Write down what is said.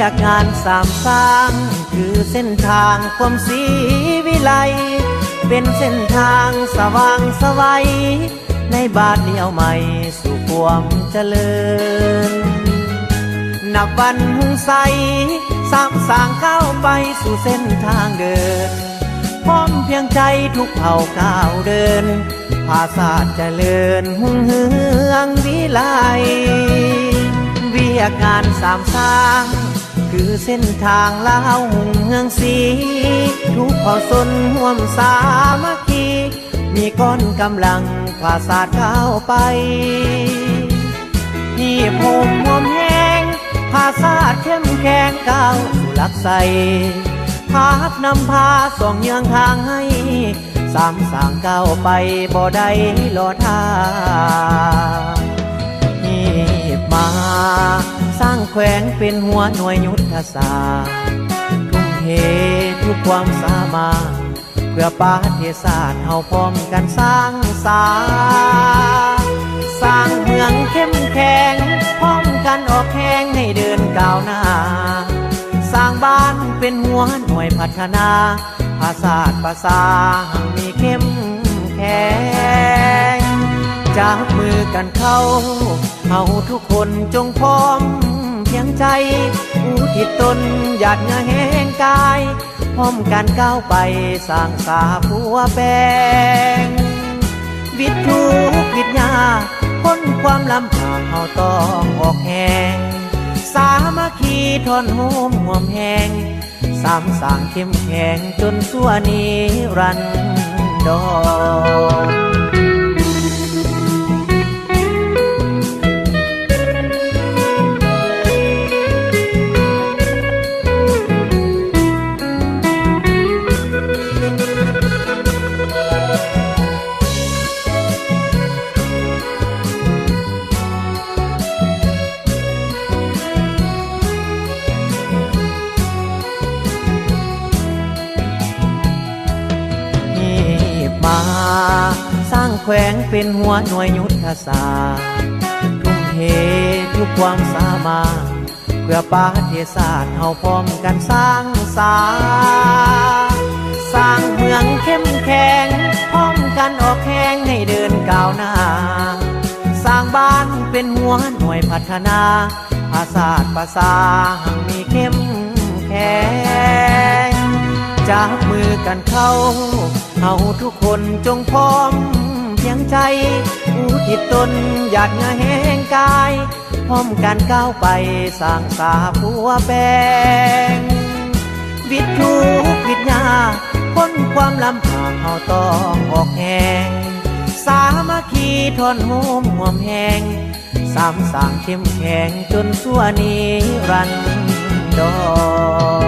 ยกงานสามสร้าง คือเส้นทางความสีวิไล เป็นเส้นทางสว่างสวัย ในบาทเดียวใหม่สู่ความเจริญ นับวันหุ่งใสสามสางก้าไปสู่เส้นทางเดิน พร้อมเพียงใจทุกเผ่าก้าวเดิน ภาษาทเจริญหุ่งเฮืองวิไลเวียกงานสามสร้าง คือเส้นทางลาวหุ่งเฮืองสีทุกเผ่าสนห่วมสามัคคีมีก้อนกำลังภาษาทก้าไปที่ผมหอมแห้งภาษาทเข้มแข็งก้าวสู่ลักใสภาพนำพาสองเยืองทางให้ สามสางก้าวไปบ่ได้รอทาหี วงเป็นหัวหน่วยยุทธศาสตร์ทุ่มเททุกความสามารถ เพื่อประเทศชาติเฮาพร้อมกันสร้างสาสร้างเมืองเข้มแข็งพร้อมกันออกแข่งให้เดินก้าวหน้า สร้างบ้านเป็นหัวหน่วยพัฒนา ภาษาทภาษาหังมีเข้มแข็งจับมือกันเข้าเฮาทุกคนจงพร้อม ยงใจ อุทิศตนหยาดเงื่อแห้งกายพร้อมกันก้าวไปสร้างสาผัวแปงวิทย์ทุกข์วิทยาพ้นความลำบากเฮาต้องออกแหงสามัคคีทอนโฮมห่วมแหงสามสางเข้มแข็งจนสั่วนิรันดรหี แขวงเป็นหัวหน่วยยุทธศาสตร์ทุ่มเททุกความสามารถเพื่อประเทศชาติเฮาพร้อมกันสร้างสาสร้างเมืองเข้มแข็งพร้อมกันออกแข่งให้เดินก้าวหน้า สร้างบ้านเป็นหัวหน่วยพัฒนาภาษาทภาษาหังมีเข้มแข็งจับมือกันเข้าเฮาทุกคนจงพร้อม ยงใจอุทิศตนหยาดเงื่อแห้งกายพร้อมกันก้าวไปสร้างสาผัวแปงวิทย์ทุวิทยาพ้นความลำบากเฮาต้องออกแหงสามัคคีทอนโฮมห่วมแหงสามสางเข้มแข็งจนสั่วนิรันดร